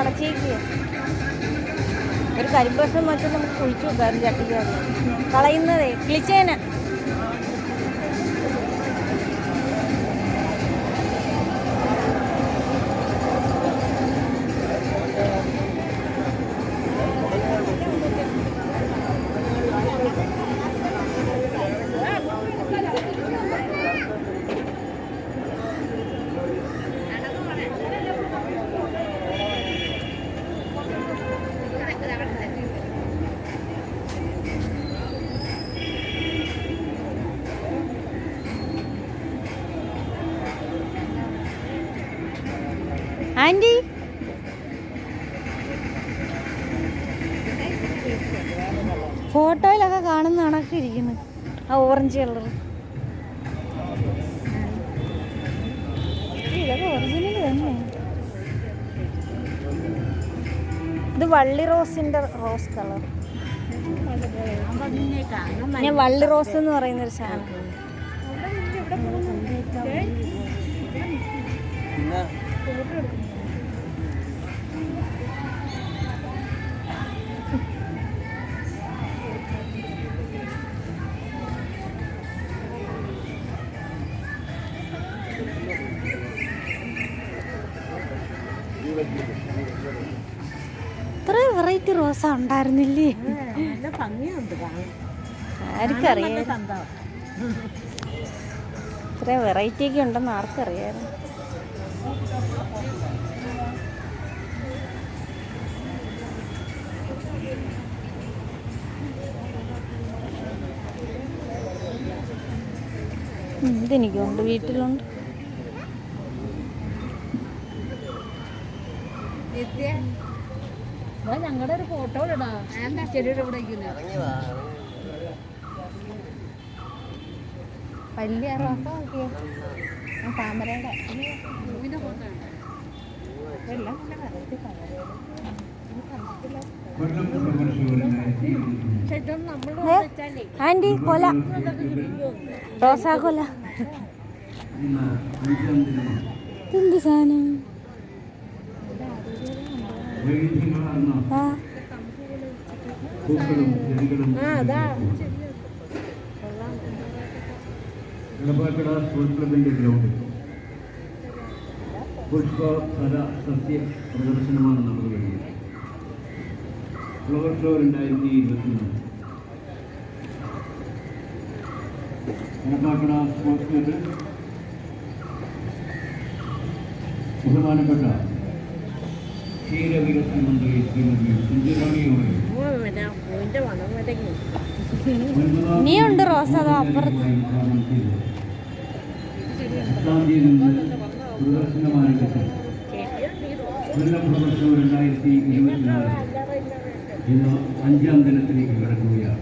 അടച്ചേക്കുക ഒരു കരിമ്പസം മറ്റും നമുക്ക് കുഴിച്ചു വെക്കാറുണ്ട് ചട്ടിക്കകത്ത് കളയുന്നതേ കിളിച്ചേന. ആന്റി? ഫോട്ടോയിലൊക്കെ കാണുന്ന കണക്ക് ഇരിക്കുന്നു. ആ ഓറഞ്ച് കളർ ഇതൊക്കെ ഒറിജിനൽ തന്നെ. ഇത് വള്ളി റോസിന്റെ റോസ് കളർ. ഞാൻ വള്ളി റോസ് എന്ന് പറയുന്ന ഒരു സാധനം ഇത്ര വെറൈറ്റി റോസ ഉണ്ടായിരുന്നില്ലേ? നല്ല ഭംഗിയുണ്ട് ആർക്കറിയാം? ഇത്ര വെറൈറ്റി ഒക്കെ ഉണ്ടെന്ന് ആർക്കറിയായിരുന്നു? ഇതെനിക്കുണ്ട് വീട്ടിലുണ്ട്. ഞങ്ങളുടെ ഒരു ഫോട്ടോ ഇടാ ചെടിയുടെ ഇവിടെ പല്ലി നോക്കിയേ. താമരയുടെ. പൂവിന്റെ ഫോട്ടോ എല്ലാം ആന്റി കൊല. റോസാ കൊല. എന്ത് സാധനം? എടപ്പാക്കട സ്പോർട്സ് ക്ലബിന്റെ ഗ്രൗണ്ടിൽ പുഷ്പ ഫല സസ്യ പ്രദർശനമാണ് നമ്മൾ ഫ്ലവർ ഷോ രണ്ടായിരത്തി ഇരുപത്തിമൂന്ന്. എടപ്പാക്കട സ്പോർട്സ് ക്ലബിൽ ബഹുമാനപ്പെട്ട ക്ഷീരവികസന മന്ത്രി ശ്രീമതി വരങ്ങി ഇനിയുണ്ട് റോസ അതോ അപ്പുറത്ത് ഇന്ന് അഞ്ചാം ദിനത്തിലേക്ക് കടക്കുകയാണ്.